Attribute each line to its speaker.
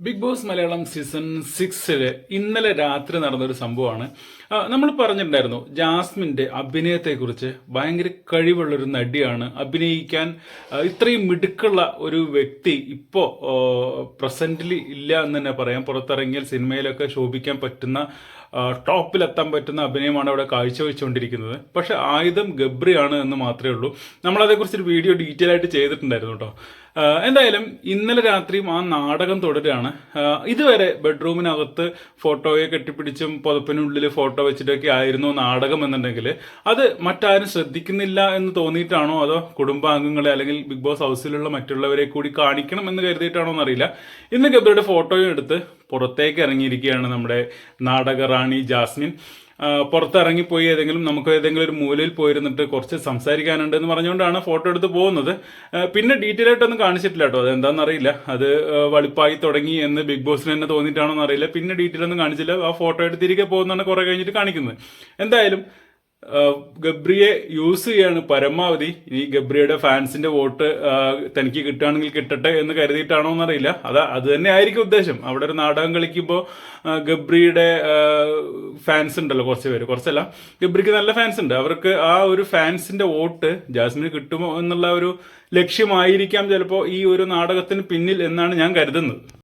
Speaker 1: Big boss Malayalam season സിക്സിൽ ഇന്നലെ രാത്രി നടന്നൊരു സംഭവമാണ്. നമ്മൾ പറഞ്ഞിട്ടുണ്ടായിരുന്നു ജാസ്മിന്റെ അഭിനയത്തെക്കുറിച്ച് ഭയങ്കര കഴിവുള്ളൊരു നടിയാണ്. അഭിനയിക്കാൻ ഇത്രയും മിടുക്കുള്ള ഒരു വ്യക്തി ഇപ്പോൾ പ്രസന്റിൽ ഇല്ല എന്ന് തന്നെ പറയാം. പുറത്തിറങ്ങിയാൽ സിനിമയിലൊക്കെ ശോഭിക്കാൻ പറ്റുന്ന ടോപ്പിലെത്താൻ പറ്റുന്ന അഭിനയമാണ് അവിടെ കാഴ്ചവെച്ചുകൊണ്ടിരിക്കുന്നത്. പക്ഷെ ആയുധം ഗബ്രിയാണ് എന്ന് മാത്രമേ ഉള്ളൂ. നമ്മളതേക്കുറിച്ചൊരു വീഡിയോ ഡീറ്റെയിൽ ആയിട്ട് ചെയ്തിട്ടുണ്ടായിരുന്നു കേട്ടോ. എന്തായാലും ഇന്നലെ രാത്രിയും ആ നാടകം തുടരുകയാണ്. ഇതുവരെ ബെഡ്റൂമിനകത്ത് ഫോട്ടോയെ കെട്ടിപ്പിടിച്ചും പുതപ്പിനുള്ളിൽ ഫോട്ടോ വെച്ചിട്ടൊക്കെ ആയിരുന്നു നാടകം എന്നുണ്ടെങ്കിൽ അത് മറ്റാരും ശ്രദ്ധിക്കുന്നില്ല എന്ന് തോന്നിയിട്ടാണോ? അതോ കുടുംബാംഗങ്ങളെ അല്ലെങ്കിൽ ബിഗ് ബോസ് ഹൗസിലുള്ള മറ്റുള്ളവരെ കൂടി കാണിക്കണം എന്ന് കരുതിയിട്ടാണോ എന്നറിയില്ല. ഇന്ന് ഗബ്രിയുടെ ഫോട്ടോയും എടുത്ത് പുറത്തേക്ക് ഇറങ്ങിയിരിക്കുകയാണ് നമ്മുടെ നാടക റാണി ജാസ്മിൻ. പുറത്തിറങ്ങി പുറത്തിറങ്ങിപ്പോയി ഏതെങ്കിലും നമുക്ക് ഏതെങ്കിലും ഒരു മൂലയിൽ പോയിരുന്നിട്ട് കുറച്ച് സംസാരിക്കാനുണ്ട് എന്ന് പറഞ്ഞുകൊണ്ടാണ് ഫോട്ടോ എടുത്ത് പോകുന്നത്. പിന്നെ ഡീറ്റെയിൽ ആയിട്ടൊന്നും കാണിച്ചിട്ടില്ല കേട്ടോ. അതെന്താണെന്ന് അറിയില്ല. അത് വളിപ്പായി തുടങ്ങി എന്ന് ബിഗ് ബോസിന് തന്നെ തോന്നിയിട്ടാണോ എന്നറിയില്ല പിന്നെ ഡീറ്റെയിൽ ഒന്നും കാണിച്ചില്ല. ആ ഫോട്ടോ എടുത്ത് തിരികെ പോകുന്നതാണ് കുറെ കഴിഞ്ഞിട്ട് കാണിക്കുന്നത്. എന്തായാലും ഗബ്രിയെ യൂസ് ചെയ്യാണ് പരമാവധി ഇനി ഗബ്രിയുടെ ഫാൻസിന്റെ വോട്ട് തനിക്ക് കിട്ടുകയാണെങ്കിൽ കിട്ടട്ടെ എന്ന് കരുതിയിട്ടാണോ എന്നറിയില്ല. അതാ അത് തന്നെ ആയിരിക്കും ഉദ്ദേശം. അവിടെ ഒരു നാടകം കളിക്കുമ്പോൾ ഗബ്രിയുടെ ഫാൻസ് ഉണ്ടല്ലോ കുറച്ച് പേര്. കുറച്ചല്ല ഗബ്രിക്ക് നല്ല ഫാൻസ് ഉണ്ട്. അവർക്ക് ആ ഒരു ഫാൻസിന്റെ വോട്ട് ജാസ്മിന് കിട്ടുമോ എന്നുള്ള ഒരു ലക്ഷ്യമായിരിക്കാം ചിലപ്പോൾ ഈ ഒരു നാടകത്തിന് പിന്നിൽ എന്നാണ് ഞാൻ കരുതുന്നത്.